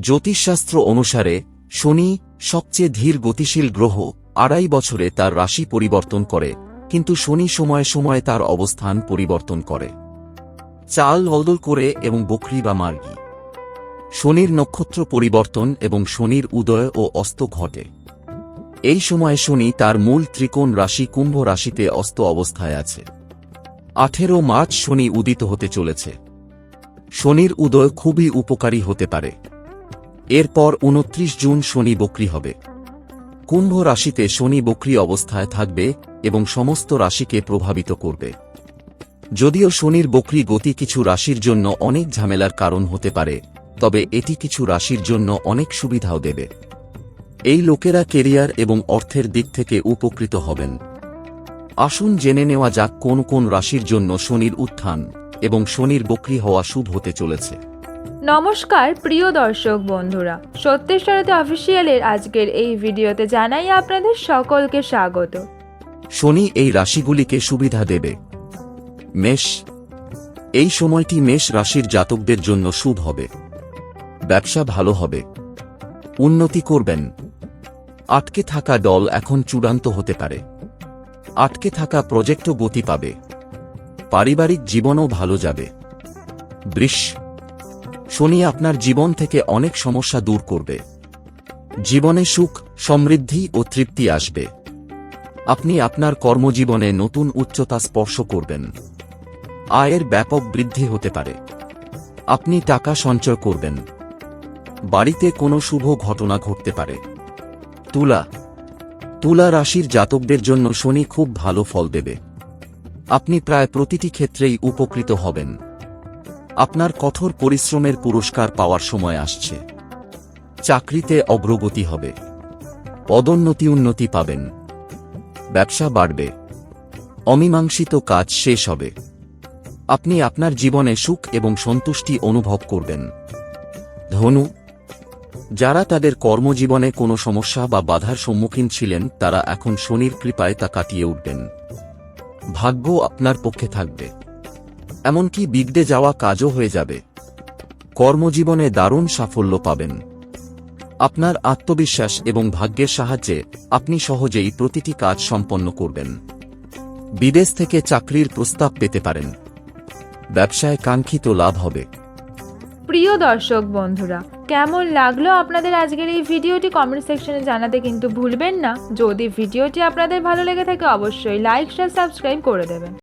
জ্যোতিষশাস্ত্র অনুসারে, শনি সবচেয়ে ধীর গতিশীল গ্রহ আড়াই বছরে তার রাশি পরিবর্তন করে, কিন্তু শনি সময়ে সময়ে তার অবস্থান পরিবর্তন করে। চাল বদল করে এবং বকরি বা মার্গি। শনির নক্ষত্র পরিবর্তন এবং শনির উদয় ও অস্ত ঘটে। এই সময়ে শনি তার মূল ত্রিকোণ রাশি কুম্ভ রাশিতে অস্ত অবস্থায় আছে। আঠেরো মার্চ শনি উদিত হতে চলেছে। শনির উদয় খুবই উপকারী হতে পারে। এরপর উনত্রিশ জুন শনি বক্রি হবে। কুম্ভ রাশিতে শনি বক্রি অবস্থায় থাকবে এবং সমস্ত রাশিকে প্রভাবিত করবে। যদিও শনির বক্রি গতি কিছু রাশির জন্য অনেক ঝামেলার কারণ হতে পারে, তবে এটি কিছু রাশির জন্য অনেক সুবিধাও দেবে। এই লোকেরা কেরিয়ার এবং অর্থের দিক থেকে উপকৃত হবেন। আসুন জেনে নেওয়া যাক কোন কোন রাশির জন্য শনির উত্থান এবং শনির বক্রি হওয়া শুভ হতে চলেছে। নমস্কার, প্রিয় দর্শক বন্ধুরা। সত্যেশ্বরতে অফিসিয়ালের আজকের এই ভিডিওতে জানাই আপনাদের সকলকে স্বাগত। শনি এই রাশিগুলিকে সুবিধা দেবে। মেষ, এই সময়টি মেষ রাশির জাতকদের জন্য শুভ হবে। ব্যবসা ভালো হবে। উন্নতি করবেন। আটকে থাকা দল এখন চূড়ান্ত হতে পারে। আটকে থাকা প্রজেক্টও গতি পাবে। পারিবারিক জীবনও ভালো যাবে। বৃষ শনি আপনার জীবন থেকে অনেক সমস্যা দূর করবে। জীবনে সুখ, সমৃদ্ধি ও তৃপ্তি আসবে। আপনি আপনার কর্মজীবনে নতুন উচ্চতা স্পর্শ করবেন। আয়ের ব্যাপক বৃদ্ধি হতে পারে। আপনি টাকা সঞ্চয় করবেন। বাড়িতে কোনো শুভ ঘটনা ঘটতে পারে। তুলা। তুলা রাশির জাতকদের জন্য শনি খুব ভালো ফল দেবে। আপনি প্রায় প্রতিটি ক্ষেত্রেই উপকৃত হবেন। আপনার কঠোর পরিশ্রমের পুরস্কার পাওয়ার সময় আসছে। চাকরিতে অগ্রগতি হবে। পদোন্নতি উন্নতি পাবেন। ব্যবসা বাড়বে। অমীমাংসিত কাজ শেষ হবে। আপনি আপনার জীবনে সুখ এবং সন্তুষ্টি অনুভব করবেন। ধনু, যারা তাদের কর্মজীবনে কোনো সমস্যা বা বাধার সম্মুখীন ছিলেন, তারা এখন শনির কৃপায় তা কাটিয়ে উঠবেন। ভাগ্য আপনার পক্ষে থাকবে। এমনকি বিগড়ে যাওয়া কাজও হয়ে যাবে। কর্মজীবনে দারুণ সাফল্য পাবেন। আপনার আত্মবিশ্বাস এবং ভাগ্যের সাহায্যে আপনি সহজেই প্রতিটি কাজ সম্পন্ন করবেন। বিদেশ থেকে চাকরির প্রস্তাব পেতে পারেন। ব্যবসায় কাঙ্ক্ষিত লাভ হবে। প্রিয় দর্শক বন্ধুরা, কেমন লাগল আপনাদের আজকের এই ভিডিওটি কমেন্ট সেকশনে জানাতে কিন্তু ভুলবেন না। যদি ভিডিওটি আপনাদের ভালো লেগে থাকে, অবশ্যই লাইক শেয়ার সাবস্ক্রাইব করে দেবেন।